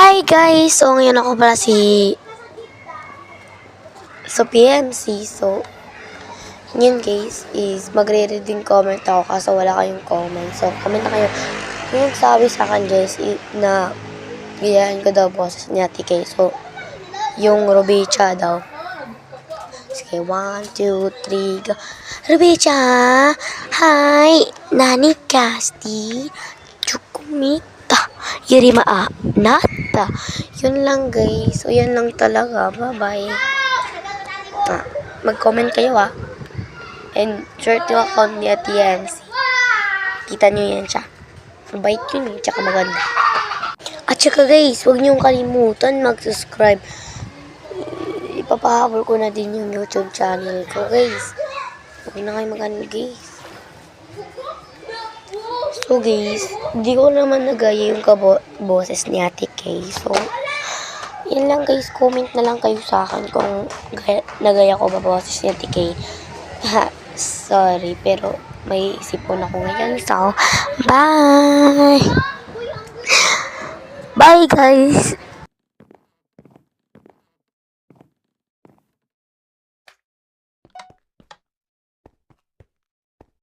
Hi guys! So ngayon ako pala si so PMC. So yun guys is magre-reading comment ako kaso wala kayong comment. So comment na kayo. Yung sabi sa akin guys na gayahin ko daw boses ni Ate Kay. So yung Rubicha daw. Sige, one, two, three, go. Rubicha! Hi! Nani Casti! Chukumita! Yurima a nata. Yun lang guys. So yan lang talaga. Bye-bye. Ah, mag-comment kayo ah. And short yung account ni Ate Yancy. Kita nyo yan siya. Mabait yun eh. Tsaka maganda. At saka guys, huwag niyong kalimutan mag-subscribe. Ipapahabol ko na din yung YouTube channel ko guys. Huwag na kayo mag guys. So guys, hindi ko naman nagaya yung kabo- boses ni Ate Kay. So, yan lang guys, comment na lang kayo sa akin kung gaya, nagaya ko ba boses ni Ate Kay. Sorry, pero may isipon ako ngayon. So, bye! Bye guys!